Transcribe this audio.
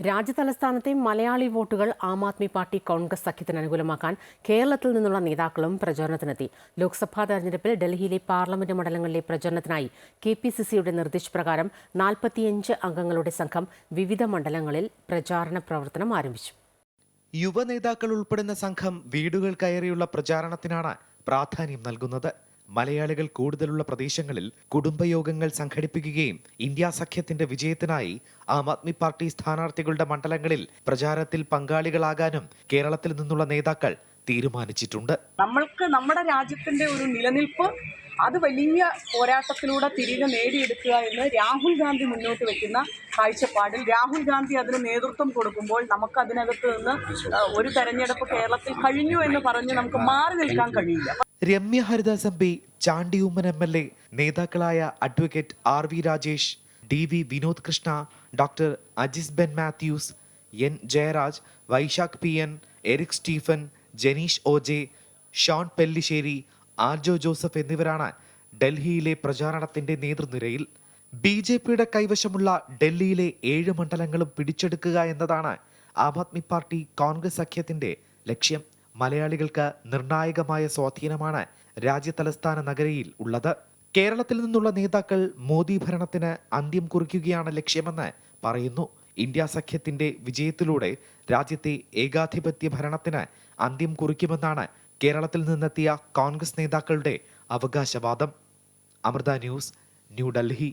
രാജ്യതലസ്ഥാനത്തെ മലയാളി വോട്ടുകൾ ആം ആദ്മി പാർട്ടി കോൺഗ്രസ് സഖ്യത്തിന് അനുകൂലമാക്കാൻ കേരളത്തിൽ നിന്നുള്ള നേതാക്കളും പ്രചാരണത്തിനെത്തി. ലോക്സഭാ തെരഞ്ഞെടുപ്പിൽ ഡൽഹിയിലെ പാർലമെന്റ് മണ്ഡലങ്ങളിലെ പ്രചരണത്തിനായി കെ പി സി സിയുടെ നിർദ്ദേശപ്രകാരം നാൽപ്പത്തിയഞ്ച് അംഗങ്ങളുടെ സംഘം വിവിധ മണ്ഡലങ്ങളിൽ പ്രചാരണ പ്രവർത്തനം ആരംഭിച്ചു. യുവനേതാക്കൾ ഉൾപ്പെടുന്ന സംഘം വീടുകൾ കയറിയുള്ള പ്രചാരണത്തിനാണ് പ്രാധാന്യം നൽകുന്നത്. മലയാളികൾ കൂടുതലുള്ള പ്രദേശങ്ങളിൽ കുടുംബയോഗങ്ങൾ സംഘടിപ്പിക്കുകയും ഇന്ത്യ സഖ്യത്തിന്റെ വിജയത്തിനായി ആം ആദ്മി പാർട്ടി സ്ഥാനാർത്ഥികളുടെ മണ്ഡലങ്ങളിൽ പ്രചാരത്തിൽ പങ്കാളികളാകാനും കേരളത്തിൽ നിന്നുള്ള നേതാക്കൾ തീരുമാനിച്ചിട്ടുണ്ട്. നമ്മൾക്ക് നമ്മുടെ രാജ്യത്തിന്റെ ഒരു നിലനിൽപ്പ് അത് വലിയ പോരാട്ടത്തിലൂടെ തിരികെ നേടിയെടുക്കുക എന്ന് രാഹുൽ ഗാന്ധി മുന്നോട്ട് വെക്കുന്ന കാഴ്ചപ്പാടിൽ രാഹുൽ ഗാന്ധി അതിന് നേതൃത്വം കൊടുക്കുമ്പോൾ നമുക്ക് അതിനകത്ത് നിന്ന് ഒരു തെരഞ്ഞെടുപ്പ് കേരളത്തിൽ കഴിഞ്ഞു എന്ന് പറഞ്ഞ് നമുക്ക് മാറി നിൽക്കാൻ കഴിയില്ല. Ramya Haridas M P Chandy Oommen M L A നേതാക്കളായ advocate R V Rajesh D V Vinod Krishna doctor Ajis Ben Mathews N Jayaraj Vaisakh P N Eric Stephen Janeesh O J Shone Pellissery Arjo Joseph എന്നിവരാണ് ഡൽഹിയിലെ പ്രചാരണത്തിന്റെ നേതൃനിരയിൽ. B J പിയുടെ കൈവശമുള്ള ഡൽഹിയിലെ ഏഴ് മണ്ഡലങ്ങളും പിടിച്ചെടുക്കുക എന്നതാണ് Aam Aadmi party Congress സഖ്യത്തിന്റെ ലക്ഷ്യം. മലയാളികൾക്ക് നിർണായകമായ സ്വാധീനമാണ് രാജ്യതലസ്ഥാന നഗരിയിൽ ഉള്ളത്. കേരളത്തിൽ നിന്നുള്ള നേതാക്കൾ മോദി ഭരണത്തിന് അന്ത്യം കുറിക്കുകയാണ് ലക്ഷ്യമെന്ന് പറയുന്നു. ഇന്ത്യ സഖ്യത്തിന്റെ വിജയത്തിലൂടെ രാജ്യത്തെ ഏകാധിപത്യ ഭരണത്തിന് അന്ത്യം കുറിക്കുമെന്നാണ് കേരളത്തിൽ നിന്നെത്തിയ കോൺഗ്രസ് നേതാക്കളുടെ അവകാശവാദം. അമൃത ന്യൂസ് ന്യൂഡൽഹി